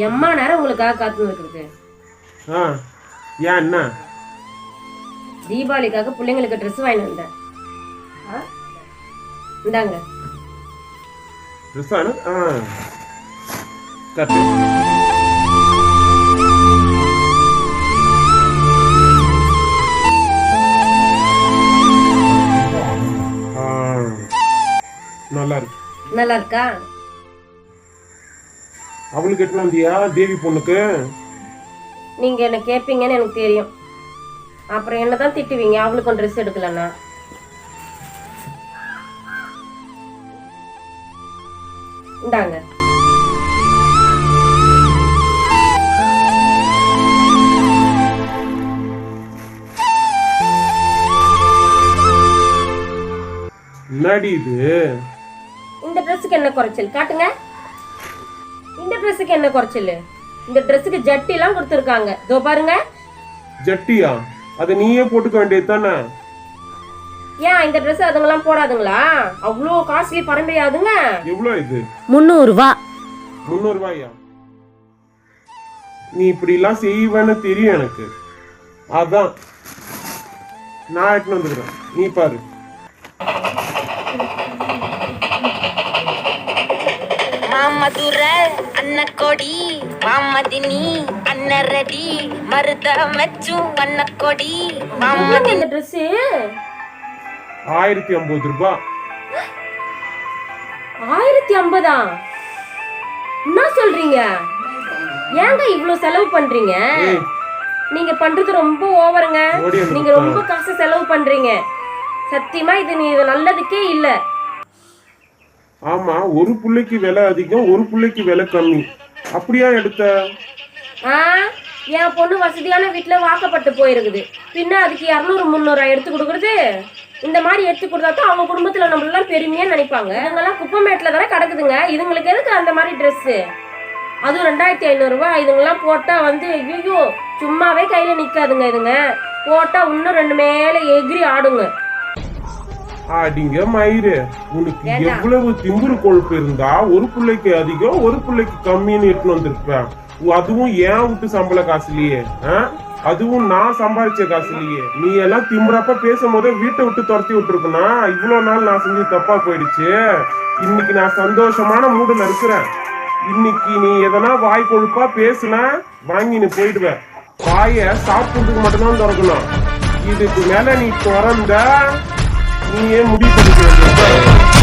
எம்மா நேரம் உங்களுக்காக காத்து இருக்குது ஆ ஏன் என்ன தீபாவளிக்காக பிள்ளைங்களுக்கு ட்ரெஸ் வாங்கிட்டு வந்தேன். ஆ? இந்தாங்க. ட்ரெஸ் ஆனு ஆ ஆ, நல்லா இருக்கு நல்லா இருக்கா அவளுக்கு எட்டு வந்தியா? தேவி பொண்ணுக்கு? நீங்க என்ன கேட்பீங்கன்னு எனக்கு தெரியும். அப்புறம் என்ன தான் திட்டுவீங்க அவளுக்கும் ட்ரெஸ் எடுக்கலன்னா. இந்தாங்க. என்னடி இது? இந்த ட்ரெஸ்ஸுக்கு என்ன குறைச்சல்? காட்டுங்க. ட்ரெஸ்ஸுக்கு என்ன குறைச்சல் இந்த ட்ரெஸ்ஸுக்கு ஜட்டிலாம் கொடுத்துருக்காங்க. இதோ பாருங்க. ஜட்டியா? அதை நீயே போட்டுக்க வேண்டியது தானே? ஏன் இந்த ட்ரெஸ் அதுங்கெல்லாம் போடாதுங்களா? அவ்வளோ காஸ்ட்லி பரம்பரையாதுங்க எவ்வளோ இது? முந்நூறுரூவா முந்நூறு ரூபாயா நீ இப்படி எல்லாம் செய்வேன்னு தெரியும் எனக்கு. அதான். நான் எடுத்துன்னு வந்துக்கிறேன். நீ பாரு. மாமதுர அன்னக்கொடி மாமதினி அன்னரடி மருத மெச்சு அன்னக்கொடி மாமதி இந்த ட்ரெஸ்ஸு ஆயிரத்தி ஐம்பது ரூபாய் ஆயிரத்தி ஐம்பதா? என்ன சொல்றீங்க? ஏங்க இவ்வளவு செலவு பண்றீங்க? நீங்க பண்றது ரொம்ப ஓவருங்க. நீங்க ரொம்ப காசு செலவு பண்றீங்க. சத்தியமா இது நீ இது நல்லதுக்கே இல்ல. ஆமா ஒரு பிள்ளைக்கு விலை அதிகம் ஒரு புள்ளைக்கு விலை கம்மி. அப்படியா எடுத்த? ஆ என் பொண்ணு வசதியான வீட்டுல வாக்கப்பட்டு போயிருக்குது. பின்ன அதுக்கு இரநூறு முந்நூறு எடுத்து கொடுக்குறது? இந்த மாதிரி எடுத்து கொடுத்தா தான் அவங்க குடும்பத்துல நம்மளெல்லாம் பெருமையா நினைப்பாங்க. இதெல்லாம் குப்பமேட்டில் தானே கிடக்குதுங்க. இதுங்களுக்கு எதுக்கு அந்த மாதிரி ட்ரெஸ்ஸு அதுவும் ரெண்டாயிரத்தி ஐநூறுரூவா இதுங்கெல்லாம் போட்டால் வந்து ஐயோ சும்மாவே கையில் நிற்காதுங்க இதுங்க. போட்டால் இன்னும் ரெண்டு மேலே எகிரி ஆடுங்க. அடிங்க மயிறு. உனக்கு. எவ்வளவு திம்புரு கொழுப்பு இருந்தா ஒரு பிள்ளைக்கு அதிகம் ஒரு பிள்ளைக்கு கம்மின்னு எடுத்துன்னு வந்திருப்பேன் அதுவும் ஏன் விட்டு சம்பள காசுலயே? அதுவும் நான் சம்பாதிச்ச காசுலயே. நீ எல்லாம் திம்புறப்ப பேசும்போதே வீட்டை விட்டு துரத்தி விட்டுருக்கனா இவ்வளவு நாள் நான் செஞ்சு தப்பா போயிடுச்சு. இன்னைக்கு நான் சந்தோஷமான மூடுல இருக்கிறேன். இன்னைக்கு நீ எதனா வாய் கொழுப்பா பேசுனா வாங்கி நீ போயிடுவ. வாய சாப்பிட்றதுக்கு மட்டும்தான் திறக்கணும். இதுக்கு மேல நீ திறந்த நீயே முடிவு பண்ணிக்க வேண்டியது